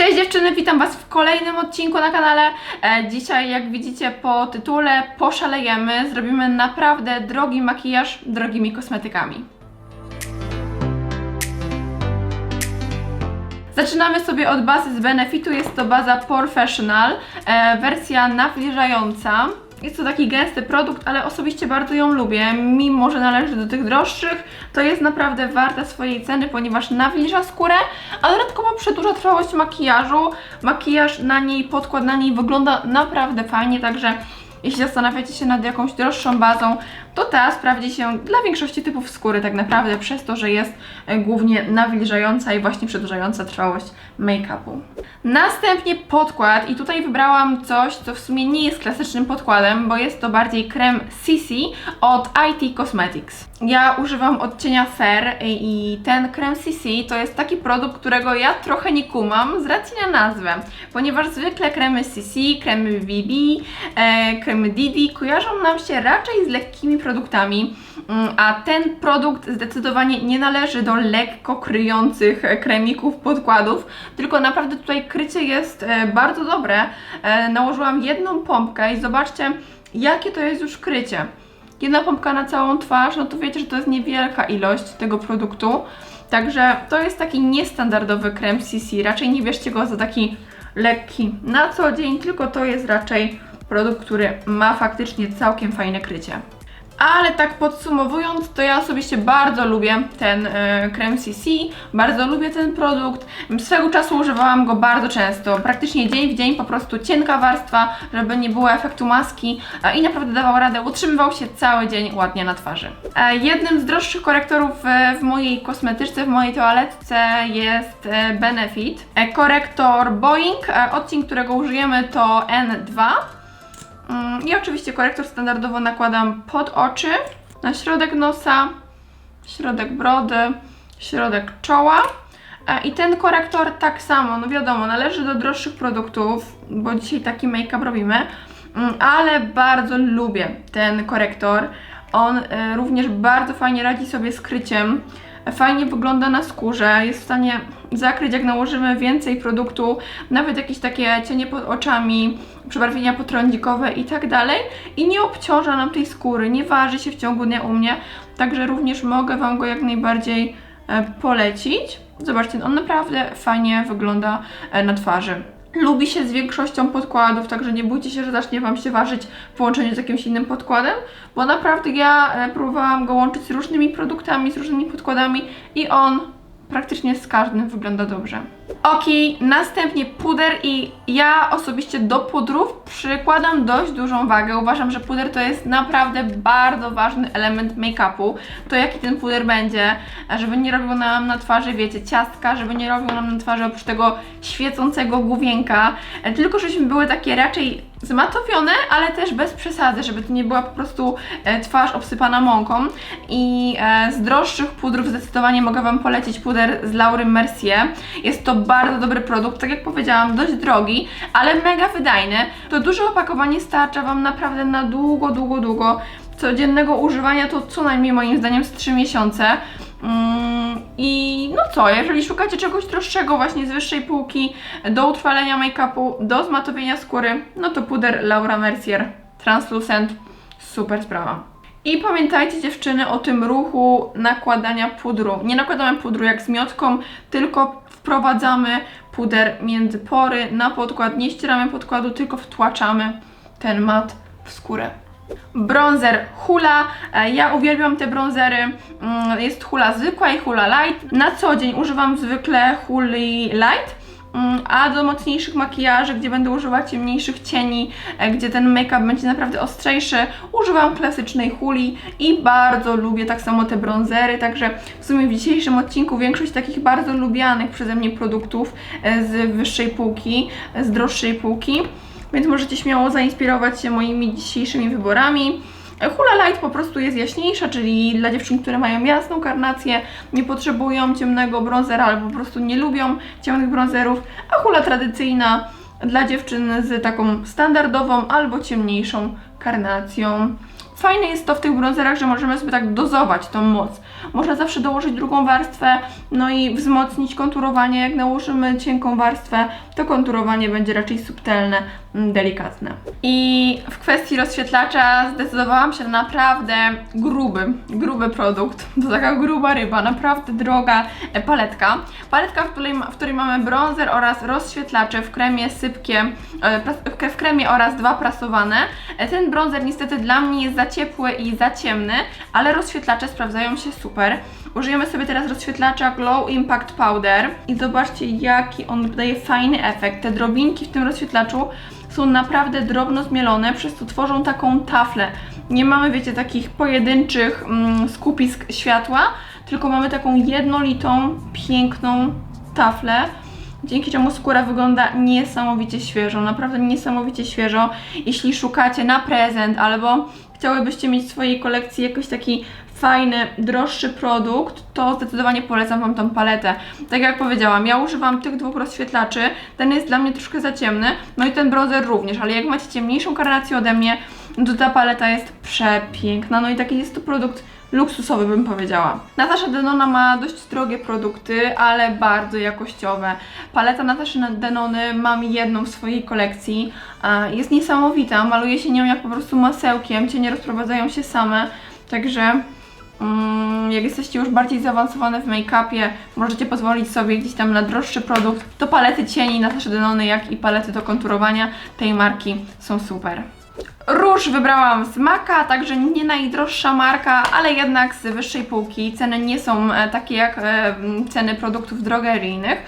Cześć dziewczyny, witam Was w kolejnym odcinku na kanale. E, dzisiaj, jak widzicie po tytule, poszalejemy. Zrobimy naprawdę drogi makijaż drogimi kosmetykami. Zaczynamy sobie od bazy z Benefitu. Jest to baza Professional, e, wersja nawilżająca. Jest to taki gęsty produkt, ale osobiście bardzo ją lubię. Mimo, że należy do tych droższych, to jest naprawdę warta swojej ceny, ponieważ nawilża skórę, a dodatkowo przedłuża trwałość makijażu. Makijaż na niej, podkład na niej wygląda naprawdę fajnie, także jeśli zastanawiacie się nad jakąś droższą bazą, to ta sprawdzi się dla większości typów skóry tak naprawdę przez to, że jest e, głównie nawilżająca i właśnie przedłużająca trwałość make-upu. Następnie podkład i tutaj wybrałam coś, co w sumie nie jest klasycznym podkładem, bo jest to bardziej krem CC od IT Cosmetics. Ja używam odcienia Fair i ten krem CC to jest taki produkt, którego ja trochę nie kumam z racji na nazwę, ponieważ zwykle kremy CC, kremy BB, e, kremy Didi kojarzą nam się raczej z lekkimi produktami, mm, a ten produkt zdecydowanie nie należy do lekko kryjących e, kremików, podkładów, tylko naprawdę tutaj krycie jest e, bardzo dobre. E, Nałożyłam jedną pompkę i zobaczcie, jakie to jest już krycie. Jedna pompka na całą twarz, no to wiecie, że to jest niewielka ilość tego produktu. Także to jest taki niestandardowy krem CC. Raczej nie bierzcie go za taki lekki na co dzień, tylko to jest raczej produkt, który ma faktycznie całkiem fajne krycie. Ale tak podsumowując, to ja osobiście bardzo lubię ten e, krem CC, bardzo lubię ten produkt. Swego czasu używałam go bardzo często, praktycznie dzień w dzień, po prostu cienka warstwa, żeby nie było efektu maski e, i naprawdę dawał radę, utrzymywał się cały dzień ładnie na twarzy. E, jednym z droższych korektorów w mojej kosmetyczce, w mojej toaletce jest Benefit. Korektor Boeing, e, odcień, którego użyjemy to N2. Mm, I oczywiście korektor standardowo nakładam pod oczy, na środek nosa, środek brody, środek czoła. E, I ten korektor tak samo, no wiadomo, należy do droższych produktów, bo dzisiaj taki make-up robimy, Mm, ale bardzo lubię ten korektor. On e, również bardzo fajnie radzi sobie z kryciem. Fajnie wygląda na skórze, jest w stanie zakryć, jak nałożymy więcej produktu, nawet jakieś takie cienie pod oczami, przebarwienia potrądzikowe i tak dalej. I nie obciąża nam tej skóry, nie waży się w ciągu dnia u mnie, także również mogę Wam go jak najbardziej e, polecić. Zobaczcie, on naprawdę fajnie wygląda e, na twarzy. Lubi się z większością podkładów, także nie bójcie się, że zacznie Wam się ważyć w połączeniu z jakimś innym podkładem, bo naprawdę ja e, próbowałam go łączyć z różnymi produktami, z różnymi podkładami i on praktycznie z każdym wygląda dobrze. Ok, następnie puder i ja osobiście do pudrów przykładam dość dużą wagę. Uważam, że puder to jest naprawdę bardzo ważny element make-upu. To jaki ten puder będzie, żeby nie robił nam na twarzy, wiecie, ciastka, żeby nie robił nam na twarzy oprócz tego świecącego główienka, e, tylko żebyśmy były takie raczej zmatowione, ale też bez przesady, żeby to nie była po prostu e, twarz obsypana mąką. I e, z droższych pudrów zdecydowanie mogę Wam polecić puder z Laury Mercier. Jest to bardzo dobry produkt, tak jak powiedziałam, dość drogi, ale mega wydajny. To duże opakowanie starcza Wam naprawdę na długo, długo, długo. Codziennego używania to co najmniej moim zdaniem z 3 miesiące. Mm, I no co, jeżeli szukacie czegoś droższego właśnie z wyższej półki do utrwalenia make-upu, do zmatowienia skóry, no to puder Laura Mercier Translucent, super sprawa. I pamiętajcie dziewczyny o tym ruchu nakładania pudru. Nie nakładamy pudru jak z miotką, tylko wprowadzamy puder między pory na podkład, nie ścieramy podkładu, tylko wtłaczamy ten mat w skórę. Bronzer Hula. E, Ja uwielbiam te bronzery. Mm, Jest hula zwykła i hula light. Na co dzień używam zwykle huli light. Mm, A do mocniejszych makijaży, gdzie będę używać ciemniejszych cieni, e, gdzie ten make-up będzie naprawdę ostrzejszy, używam klasycznej huli i bardzo lubię tak samo te bronzery, także w sumie w dzisiejszym odcinku większość takich bardzo lubianych przeze mnie produktów e, z wyższej półki, e, z droższej półki więc możecie śmiało zainspirować się moimi dzisiejszymi wyborami. Hula Light po prostu jest jaśniejsza, czyli dla dziewczyn, które mają jasną karnację, nie potrzebują ciemnego bronzera albo po prostu nie lubią ciemnych bronzerów, a hula tradycyjna dla dziewczyn z taką standardową albo ciemniejszą karnacją. Fajne jest to w tych bronzerach, że możemy sobie tak dozować tą moc. Można zawsze dołożyć drugą warstwę, no i wzmocnić konturowanie. Jak nałożymy cienką warstwę, to konturowanie będzie raczej subtelne, delikatne. I w kwestii rozświetlacza zdecydowałam się na naprawdę gruby, gruby produkt. To taka gruba ryba, naprawdę droga e, paletka. Paletka, w której, w której mamy bronzer oraz rozświetlacze w kremie sypkie, e, w kremie oraz dwa prasowane. E, Ten bronzer niestety dla mnie jest za ciepły i za ciemny, ale rozświetlacze sprawdzają się super. Użyjemy sobie teraz rozświetlacza Glow Impact Powder i zobaczcie jaki on daje fajny efekt. Te drobinki w tym rozświetlaczu są naprawdę drobno zmielone, przez co tworzą taką taflę. Nie mamy, wiecie, takich pojedynczych mm, skupisk światła, tylko mamy taką jednolitą, piękną taflę dzięki czemu skóra wygląda niesamowicie świeżo, naprawdę niesamowicie świeżo. Jeśli szukacie na prezent albo chciałybyście mieć w swojej kolekcji jakiś taki fajny, droższy produkt, to zdecydowanie polecam Wam tą paletę. Tak jak powiedziałam, ja używam tych dwóch rozświetlaczy, ten jest dla mnie troszkę za ciemny, no i ten bronzer również, ale jak macie ciemniejszą karnację ode mnie, to ta paleta jest przepiękna, no i taki jest to produkt luksusowy bym powiedziała. Natasza Denona ma dość drogie produkty, ale bardzo jakościowe. Paleta Nataszy Denony mam jedną w swojej kolekcji. Jest niesamowita, maluje się nią jak po prostu masełkiem, cienie rozprowadzają się same, także jak jesteście już bardziej zaawansowane w make-upie, możecie pozwolić sobie gdzieś tam na droższy produkt, to palety cieni Nataszy Denony, jak i palety do konturowania tej marki są super. Róż wybrałam z Maka, także nie najdroższa marka, ale jednak z wyższej półki. Ceny nie są e, takie jak e, ceny produktów drogeryjnych.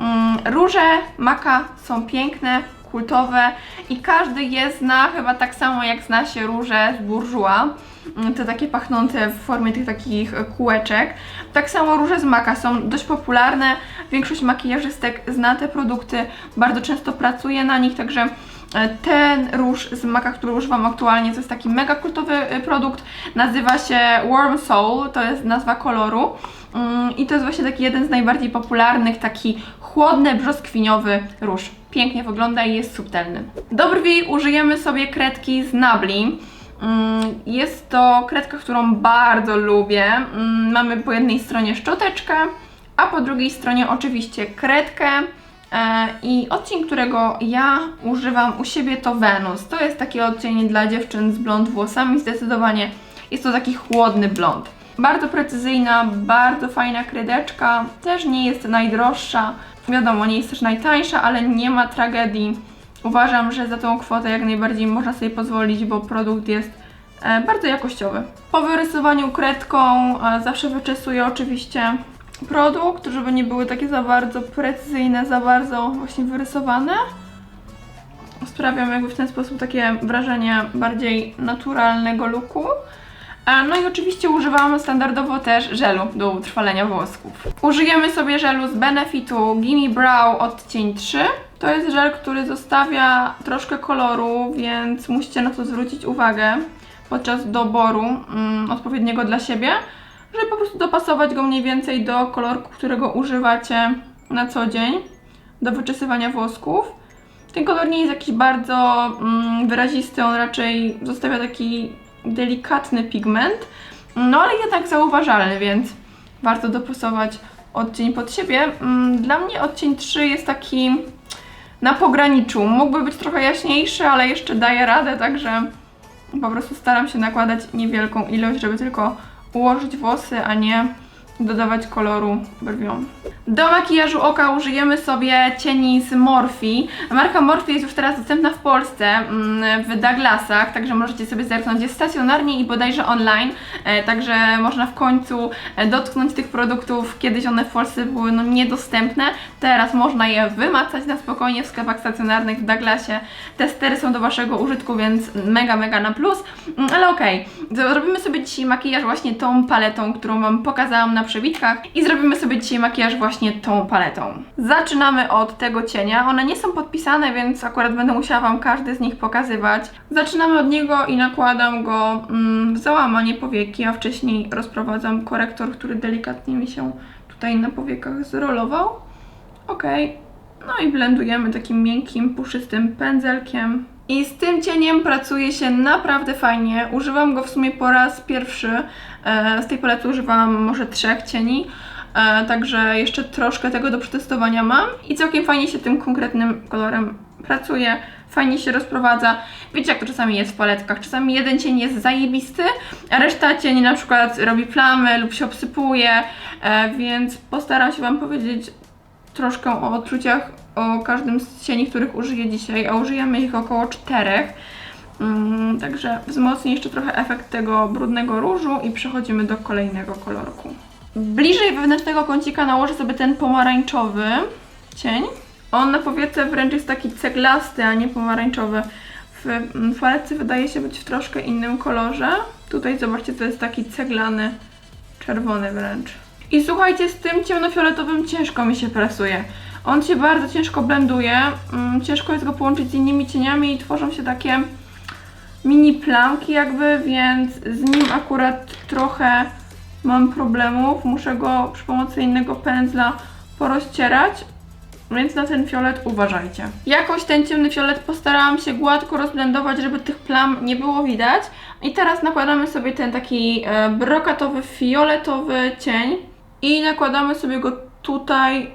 Mm, Róże Maka są piękne, kultowe i każdy je zna chyba tak samo jak zna się róże z Bourjois. Mm, Te takie pachnące w formie tych takich e, kółeczek. Tak samo róże z Maka są dość popularne. Większość makijażystek zna te produkty, bardzo często pracuje na nich, także E, Ten róż z Maka, który używam aktualnie, to jest taki mega kultowy e, produkt. Nazywa się Warm Soul, to jest nazwa koloru. Mm, I to jest właśnie taki jeden z najbardziej popularnych, taki chłodny, brzoskwiniowy róż. Pięknie wygląda i jest subtelny. Do brwi użyjemy sobie kredki z Nabli. Mm, Jest to kredka, którą bardzo lubię. Mm, Mamy po jednej stronie szczoteczkę, a po drugiej stronie oczywiście kredkę. E, I odcień, którego ja używam u siebie to Venus. To jest taki odcień dla dziewczyn z blond włosami, zdecydowanie jest to taki chłodny blond. Bardzo precyzyjna, bardzo fajna kredeczka, też nie jest najdroższa. Wiadomo, nie jest też najtańsza, ale nie ma tragedii. Uważam, że za tą kwotę jak najbardziej można sobie pozwolić, bo produkt jest e, bardzo jakościowy. Po wyrysowaniu kredką e, zawsze wyczesuję oczywiście produkt, żeby nie były takie za bardzo precyzyjne, za bardzo właśnie wyrysowane. Sprawiam jakby w ten sposób takie wrażenie bardziej naturalnego looku. No i oczywiście używam standardowo też żelu do utrwalenia włosków. Użyjemy sobie żelu z Benefitu Gimme Brow odcień 3. To jest żel, który zostawia troszkę koloru, więc musicie na to zwrócić uwagę podczas doboru mm, odpowiedniego dla siebie, żeby po prostu dopasować go mniej więcej do kolorku, którego używacie na co dzień do wyczesywania włosków. Ten kolor nie jest jakiś bardzo mm, wyrazisty, on raczej zostawia taki delikatny pigment, no ale jednak zauważalny, więc warto dopasować odcień pod siebie. Mm, Dla mnie odcień 3 jest taki na pograniczu. Mógłby być trochę jaśniejszy, ale jeszcze daje radę, także po prostu staram się nakładać niewielką ilość, żeby tylko ułożyć włosy, a nie dodawać koloru brwiom. Do makijażu oka użyjemy sobie cieni z Morphe. Marka Morphe jest już teraz dostępna w Polsce mm, w Douglasach, także możecie sobie zerknąć. Jest stacjonarnie i bodajże online, e, także można w końcu e, dotknąć tych produktów. Kiedyś one w Polsce były no, niedostępne, teraz można je wymacać na spokojnie w sklepach stacjonarnych w Douglasie. Te stery są do Waszego użytku, więc mega, mega na plus. Mm, Ale okej, zrobimy sobie dzisiaj makijaż właśnie tą paletą, którą Wam pokazałam na przebitkach i zrobimy sobie dzisiaj makijaż właśnie tą paletą. Zaczynamy od tego cienia. One nie są podpisane, więc akurat będę musiała Wam każdy z nich pokazywać. Zaczynamy od niego i nakładam go mm, w załamanie powieki, a wcześniej rozprowadzam korektor, który delikatnie mi się tutaj na powiekach zrolował. Ok, no i blendujemy takim miękkim, puszystym pędzelkiem I z tym cieniem pracuje się naprawdę fajnie. Używam go w sumie po raz pierwszy. E, Z tej palety używałam może trzech cieni. E, Także jeszcze troszkę tego do przetestowania mam i całkiem fajnie się tym konkretnym kolorem pracuje, fajnie się rozprowadza. Wiecie jak to czasami jest w paletkach, czasami jeden cień jest zajebisty, a reszta cieni na przykład robi plamy lub się obsypuje, e, więc postaram się Wam powiedzieć troszkę o odczuciach o każdym z cieni, których użyję dzisiaj, a użyjemy ich około czterech. Mm, także wzmocnię jeszcze trochę efekt tego brudnego różu i przechodzimy do kolejnego kolorku. Bliżej wewnętrznego kącika nałożę sobie ten pomarańczowy cień. On na powietrze wręcz jest taki ceglasty, a nie pomarańczowy. W mm, paletce wydaje się być w troszkę innym kolorze. Tutaj zobaczcie, to jest taki ceglany, czerwony wręcz. I słuchajcie, z tym ciemnofioletowym ciężko mi się pracuje. On się bardzo ciężko blenduje, mm, ciężko jest go połączyć z innymi cieniami i tworzą się takie mini plamki jakby, więc z nim akurat trochę mam problemów. Muszę go przy pomocy innego pędzla porozcierać, więc na ten fiolet uważajcie. Jakoś ten ciemny fiolet postarałam się gładko rozblendować, żeby tych plam nie było widać. I teraz nakładamy sobie ten taki e, brokatowy, fioletowy cień i nakładamy sobie go tutaj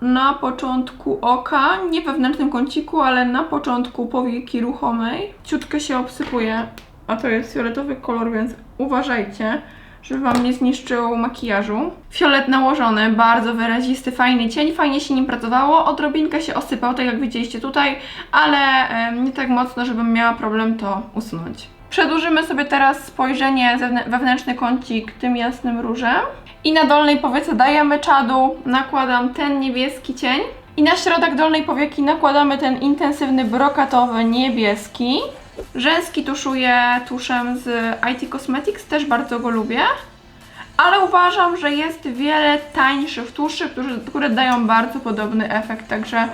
na początku oka, nie we wewnętrznym kąciku, ale na początku powieki ruchomej. Ciutkę się obsypuje, a to jest fioletowy kolor, więc uważajcie, żeby Wam nie zniszczył makijażu. Fiolet nałożony, bardzo wyrazisty, fajny cień, fajnie się nim pracowało. Odrobinkę się osypał, tak jak widzieliście tutaj, ale nie tak mocno, żebym miała problem to usunąć. Przedłużymy sobie teraz spojrzenie wewnętrzny kącik tym jasnym różem. I na dolnej powiece dajemy czadu, nakładam ten niebieski cień. I na środek dolnej powieki nakładamy ten intensywny brokatowy niebieski. Rzęski tuszuję tuszem z IT Cosmetics, też bardzo go lubię. Ale uważam, że jest wiele tańszych tuszy, które, które dają bardzo podobny efekt, także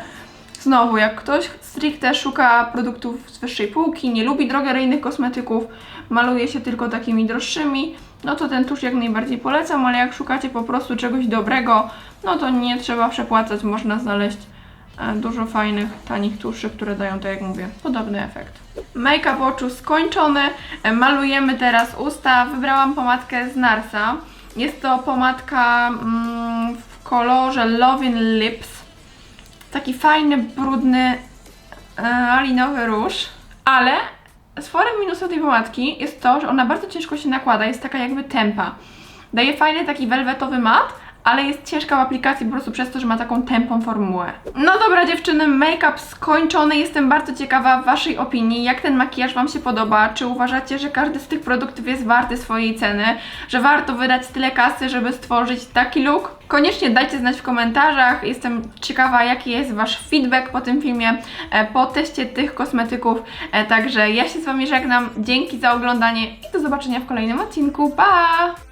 znowu, jak ktoś stricte szuka produktów z wyższej półki, nie lubi drogeryjnych kosmetyków, maluje się tylko takimi droższymi, no to ten tusz jak najbardziej polecam, ale jak szukacie po prostu czegoś dobrego, no to nie trzeba przepłacać, można znaleźć e, dużo fajnych, tanich tuszy, które dają, tak jak mówię, podobny efekt. Make-up oczu skończony, E, malujemy teraz usta. Wybrałam pomadkę z Narsa. Jest to pomadka mm, w kolorze Lovin Lips. Taki fajny, brudny, e, linowy róż, ale sporym minusem tej pomadki jest to, że ona bardzo ciężko się nakłada, jest taka jakby tempa. Daje fajny taki welwetowy mat, ale jest ciężka w aplikacji po prostu przez to, że ma taką tępą formułę. No dobra dziewczyny, make-up skończony. Jestem bardzo ciekawa Waszej opinii, jak ten makijaż Wam się podoba. Czy uważacie, że każdy z tych produktów jest warty swojej ceny? Że warto wydać tyle kasy, żeby stworzyć taki look? Koniecznie dajcie znać w komentarzach. Jestem ciekawa, jaki jest Wasz feedback po tym filmie, e, po teście tych kosmetyków. E, Także ja się z Wami żegnam. Dzięki za oglądanie i do zobaczenia w kolejnym odcinku. Pa!